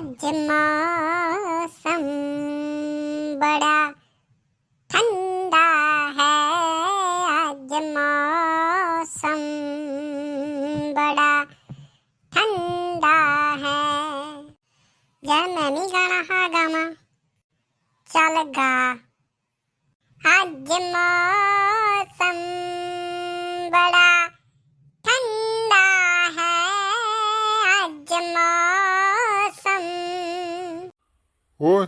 ਅੱਜ ਮੌਸਮ ਬੜਾ ਠੰਡਾ ਹੈ ਅੱਜ ਮੌਸਮ ਬੜਾ ਠੰਡਾ ਹੈ ਯਾਰ ਮੈਂ ਵੀ ਗਾਣਾ ਹਾਂ ਗਾਵਾਂ ਚੱਲ ਗਾ ਅੱਜ ਮੌਸਮ ਬੜਾ ਠੰਡਾ ਹੈ ਅੱਜ ਮੌਸਮ ਓਏ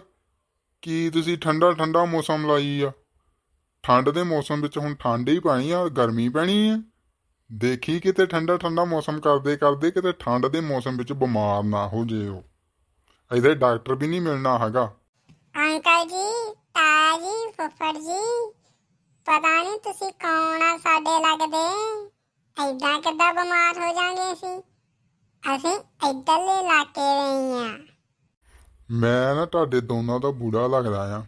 ਕੀ ਤੁਸੀਂ ਠੰਡਾ ਠੰਡਾ ਮੌਸਮ ਲਾਈ ਆ? ਠੰਡ ਦੇ ਮੌਸਮ ਵਿੱਚ ਹੁਣ ਠੰਡ ਹੀ ਪੈਣੀ ਆ, ਗਰਮੀ ਪੈਣੀ ਆ। ਦੇਖੀ ਕਿਤੇ ਠੰਡਾ ਠੰਡਾ ਮੌਸਮ ਕਰਦੇ ਕਰਦੇ ਕਿਤੇ ਠੰਡ ਦੇ ਮੌਸਮ ਵਿੱਚ ਬਿਮਾਰ ਨਾ ਹੋ ਜੇ ਇਹਦੇ ਡਾਕਟਰ ਵੀ ਨਹੀਂ ਮਿਲਣਾ ਹੈਗਾ। ਅੰਕਲ ਜੀ, ਤਾਇਆ ਫੁੱਫੜ ਜੀ, ਪਤਾ ਨਹੀਂ ਤੁਸੀਂ ਕੌਣ ਆ ਸਾਡੇ ਲੱਗਦੇ? ਐਦਾਂ ਕਿੱਦਾਂ ਬਿਮਾਰ ਹੋ ਜਾਾਂਗੇ ਅਸੀਂ? ਅਸੀਂ ਇੱਧਰਲੇ ਇਲਾਕੇ ਰਹੇ ਆ। ਮੈਂ ਨਾ ਤੁਹਾਡੇ ਦੋਨਾਂ ਦਾ ਬੁੜਾ ਲੱਗਦਾ ਆ।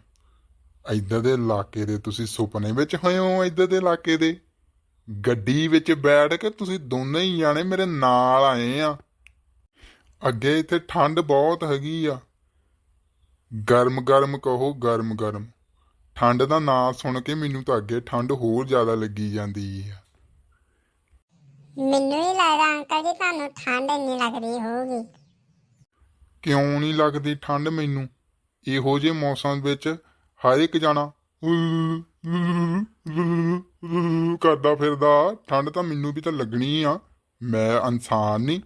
ਇੱਧਰ ਦੇ ਇਲਾਕੇ ਦੇ ਤੁਸੀਂ ਸੁਪਨੇ ਵਿੱਚ ਹੋਏ ਹੋ, ਇੱਧਰ ਦੇ ਇਲਾਕੇ ਦੇ। ਗੱਡੀ ਵਿੱਚ ਬੈਠ ਕੇ ਤੁਸੀਂ ਦੋਨੇ ਹੀ ਜਾਣੇ ਮੇਰੇ ਨਾਲ ਆਏ ਆ। ਅੱਗੇ ਇੱਥੇ ਠੰਡ ਬਹੁਤ ਹੈਗੀ ਆ। ਗਰਮ ਗਰਮ ਕਹੋ, ਗਰਮ ਗਰਮ। ਠੰਡ ਦਾ ਨਾਂ ਸੁਣ ਕੇ ਮੈਨੂੰ ਤਾਂ ਅੱਗੇ ਠੰਡ ਹੋਰ ਜ਼ਿਆਦਾ ਲੱਗੀ ਜਾਂਦੀ ਆ। ਮੈਨੂੰ ਹੀ ਲੱਗਦਾ, ਅੰਕਲ ਜੀ, ਤੁਹਾਨੂੰ ਠੰਡ ਇੰਨੀ ਲੱਗਦੀ ਹੋਊਗੀ। ਕਿਉਂ ਨਹੀਂ ਲੱਗਦੀ ਠੰਡ ਮੈਨੂੰ? ਇਹੋ ਜਿਹੇ ਮੌਸਮ ਵਿੱਚ ਹਰ ਇੱਕ ਜਾਣਾ ਕਰਦਾ ਫਿਰਦਾ, ਠੰਡ ਤਾਂ ਮੈਨੂੰ ਵੀ ਤਾਂ ਲੱਗਣੀ ਆ। ਮੈਂ ਇਨਸਾਨ ਨਹੀਂ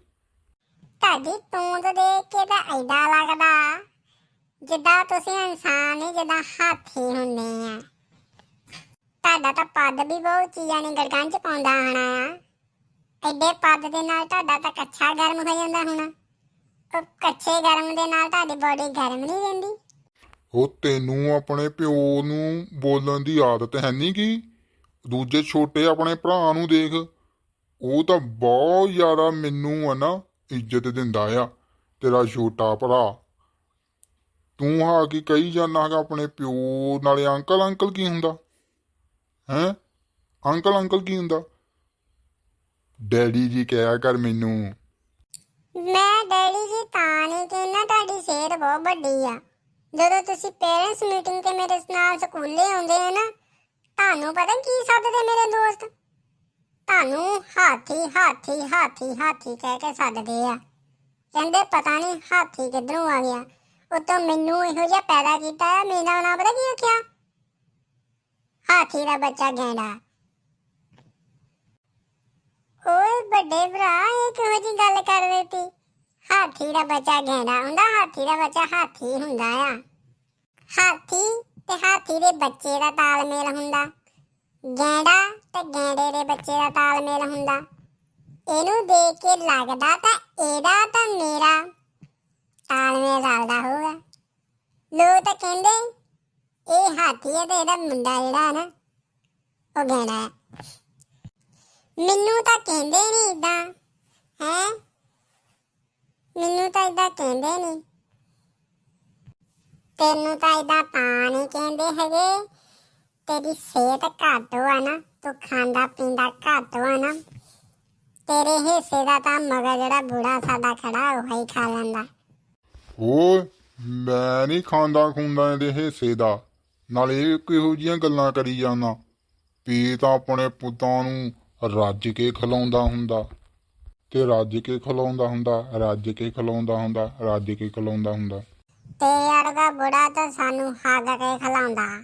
ਤੁਹਾਡੀ ਤੂੰਦ ਦੇਖ ਕੇ ਤਾਂ ਐਡਾ ਲੱਗਦਾ। ਜਿੱਦਾਂ ਤੁਸੀਂ ਇਨਸਾਨ ਹੀ ਜਿੱਦਾਂ ਹਾਥੀ ਹੁੰਦੇ ਆ। ਤੁਹਾਡਾ ਤਾਂ ਪੱਦ ਵੀ ਬਹੁਤ ਚੀਜ਼ਾਂ ਨੇ ਗੜਕਾਂ ਚ ਪਾਉਂਦਾ ਆਣਾ ਆ। ਐਡੇ ਪੱਦ ਦੇ ਨਾਲ ਤੁਹਾਡਾ ਤਾਂ ਕੱਛਾ ਗਰਮ ਹੋ ਜਾਂਦਾ ਹੋਣਾ। ਕੱਚੇ ਗਰਮ ਦੇ ਨਾਲ ਤੁਹਾਡੀ ਬੋਡੀ ਗਰਮ ਨਹੀਂ ਰਹਿੰਦੀ। ਉਹ ਤੈਨੂੰ ਆਪਣੇ ਪਿਓ ਨੂੰ ਬੋਲਣ ਦੀ ਆਦਤ ਹੈ ਨਹੀਂ ਕੀ ਦੂਜੇ ਛੋਟੇ ਆਪਣੇ ਭਰਾ ਨੂੰ ਦੇਖ। ਉਹ ਤਾਂ ਬਹੁਤ ਜ਼ਿਆਦਾ ਮੈਨੂੰ ਆ ਨਾ ਇੱਜ਼ਤ ਦਿੰਦਾ ਆ, ਤੇਰਾ ਛੋਟਾ ਭਰਾ। ਤੂੰ ਆ ਕੀ ਕਹੀ ਜਾਂਦਾ ਹੈਗਾ ਆਪਣੇ ਪਿਓ ਨਾਲੇ ਅੰਕਲ ਅੰਕਲ ਕੀ ਹੁੰਦਾ? ਹੈ? ਅੰਕਲ ਅੰਕਲ ਕੀ ਹੁੰਦਾ? ਡੈਡੀ ਜੀ ਕਿਹਾ ਕਰ ਮੈਨੂੰ ਮੈਂ ਡੈਡੀ ਜੀ ਤਾਂ ਨਹੀਂ ਕਹਿੰਦਾ ਤੁਹਾਡੀ ਸਿਹਤ ਬਹੁਤ ਵੱਡੀ ਆ। ਜਦੋਂ ਤੁਸੀਂ ਪੇਰੈਂਟਸ ਮੀਟਿੰਗ ਤੇ ਮੇਰੇ ਨਾਲ ਸਕੂਲੇ ਆਉਂਦੇ ਆ ਨਾ, ਤੁਹਾਨੂੰ ਪਤਾ ਕੀ ਸੱਦਦੇ ਮੇਰੇ ਦੋਸਤ? ਤੁਹਾਨੂੰ ਹਾਥੀ ਹਾਥੀ ਹਾਥੀ ਹਾਥੀ ਕਹਿ ਕੇ ਸੱਦਦੇ ਆ। ਕਹਿੰਦੇ ਪਤਾ ਨਹੀਂ ਹਾਥੀ ਕਿੱਧਰੋਂ ਆ ਗਿਆ। ਉਤੋਂ ਮੈਨੂੰ ਇਹੋ ਜਿਹਾ ਪੈਦਾ ਕੀਤਾ ਮੇਰਾ ਨਾਮ ਪਤਾ ਕੀ ਰੱਖਿਆ ਹਾਥੀ ਦਾ ਬੱਚਾ ਗੈਂਡਾ। ਓਏ ਵੱਡੇ ਭਰਾ, ਇਹ ਕਿਹੋ ਜੀ ਗੱਲ ਕਰ ਰਹੀ ਤੀ ਹਾਥੀ ਦਾ ਬੱਚਾ ਗੈਂਡਾ ਹੁੰਦਾ, ਹਾਥੀ ਦਾ ਬੱਚਾ ਹਾਥੀ ਹੁੰਦਾ ਆ। ਹਾਥੀ ਤੇ ਹਾਥੀ ਦੇ ਬੱਚੇ ਦਾ ਤਾਲਮੇਲ ਹੁੰਦਾ। ਗੈਂਡਾ ਤੇ ਗੈਂਡੇ ਦੇ ਬੱਚੇ ਦਾ ਤਾਲਮੇਲ ਹੁੰਦਾ। ਇਹਨੂੰ ਦੇਖ ਕੇ ਲੱਗਦਾ ਤਾਂ ਇਹਦਾ ਤਾਂ ਮੇਰਾ ਤਾਲਮੇਲ ਰਲਦਾ ਹੋਊਗਾ। ਲੋਕ ਤਾਂ ਕਹਿੰਦੇ, ਇਹ ਹਾਥੀ ਹੈ ਤੇ ਇਹਦਾ ਮੁੰਡਾ ਜਿਹੜਾ ਨਾ, ਉਹ ਗੈਂਡਾ ਹੈ। ਮੈਨੂੰ ਤਾਂ ਕਹਿੰਦੇ ਨਹੀਂ ਇਦਾਂ ਹੈ? ਮੈਨੂੰ ਤਾਂ ਇਦਾਂ ਕਹਿੰਦੇ ਨਹੀਂ ਤੈਨੂੰ ਤਾਂ ਇਦਾਂ ਤਾਂ ਨਹੀਂ ਕਹਿੰਦੇ ਹੈਗੇ। ਤੇਰੀ ਸਿਹਤ ਘੱਟ ਆ ਨਾ, ਤੂੰ ਖਾਂਦਾ ਪੀਂਦਾ ਘੱਟ ਆ ਨਾ। ਤੇਰੇ ਹਿੱਸੇ ਦਾ ਤਾਂ ਮਗਰ ਜਿਹੜਾ ਬੁੜਾ ਸਾਡਾ ਖੜਾ, ਉਹ ਹੀ ਖਾ ਲੈਂਦਾ। ਓਏ ਮੈਂ ਨਹੀਂ ਖਾਂਦਾ ਖੁੰਦਾ ਇਹਦੇ ਹਿੱਸੇ ਦਾ। ਨਾਲੇ ਇਹ ਕਿਹੋ ਜੀਆਂ ਗੱਲਾਂ ਕਰੀ ਜਾਂਦਾ। ਪੀ ਤਾਂ ਆਪਣੇ ਪੁੱਤਾਂ ਨੂੰ ਰੱਜ ਕੇ ਖਿਲਾਉਂਦਾ ਹੁੰਦਾ। ਤੇ ਰੱਜ ਕੇ ਖਿਲਾਉਂਦਾ ਹੁੰਦਾ ਰੱਜ ਕੇ ਖਿਲਾਉਂਦਾ ਹੁੰਦਾ ਰੱਜ ਕੇ ਖਿਲਾਉਂਦਾ ਹੁੰਦਾ। ਤੇ ਅੜਗਾ ਬੁੜਾ ਤਾਂ ਸਾਨੂੰ ਹੱਗ ਕੇ ਖਲਾਉਂਦਾ।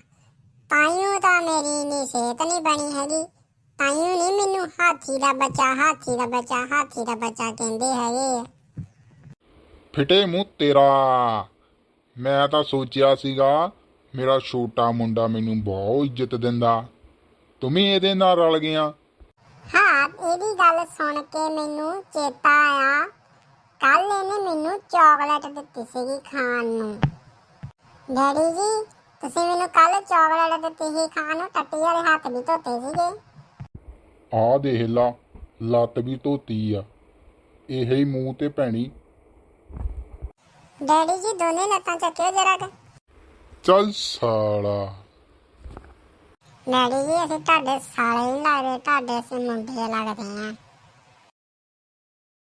ਤਾਈਓ ਤਾਂ ਮੇਰੀ ਇੰਨੀ ਸਿਹਤ ਨਹੀਂ ਬਣੀ ਹੈਗੀ। ਤਾਈਓ ਨਹੀਂ ਮੈਨੂੰ ਹਾਥੀ ਦਾ ਬੱਚਾ ਹਾਥੀ ਦਾ ਬੱਚਾ ਹਾਥੀ ਦਾ ਬੱਚਾ ਕਹਿੰਦੇ ਹੈਗੇ। ਫਿਟੇ ਮੂੰਹ ਤੇਰਾ। ਮੈਂ ਤਾਂ ਸੋਚਿਆ ਸੀਗਾ ਮੇਰਾ ਛੋਟਾ ਮੁੰਡਾ ਮੈਨੂੰ ਬਹੁਤ ਇੱਜ਼ਤ ਦਿੰਦਾ। ਤੂੰ ਵੀ ਇਹਦੇ ਨਾਲ ਰਲ ਗਿਆ। ਗੱਲ ਸੁਣ ਕੇ ਮੈਨੂੰ ਚੇਤਾ ਆਇਆ। ਕੱਲ ਇਹਨੇ ਮੈਨੂੰ ਚਾਕਲੇਟ ਦਿੱਤੀ ਸੀਗੀ ਖਾਣ ਨੂੰ। ਡੈਡੀ ਜੀ ਤੁਸੀਂ ਮੈਨੂੰ ਕੱਲ ਚਾਕਲੇਟ ਦਿੱਤੀ ਸੀ ਖਾਣ ਨੂੰ ਟੱਟੀ ਵਾਲੇ ਹੱਥ ਵੀ ਧੋਤੇ ਸੀਗੇ। ਆਹ ਦੇਖ ਲਾ ਲੱਤ ਵੀ ਧੋਤੀ ਆ। ਇਹੇ ਹੀ ਮੂੰਹ ਤੇ ਭੈਣੀ। ਡੈਡੀ ਜੀ ਦੋਨੇ ਲੱਤਾਂ ਚੱਕਿਓ ਜਰਾ ਕੁ। ਚੱਲ ਸਾਲਾ। ਡੈਡੀ ਜੀ ਅਸੀਂ ਤੁਹਾਡੇ ਸਾਲੇ ਹੀ ਲੱਗਦੇ ਤੁਹਾਡੇ ਅਸੀਂ ਮੁੰਡੇ ਲੱਗਦੇ ਆ।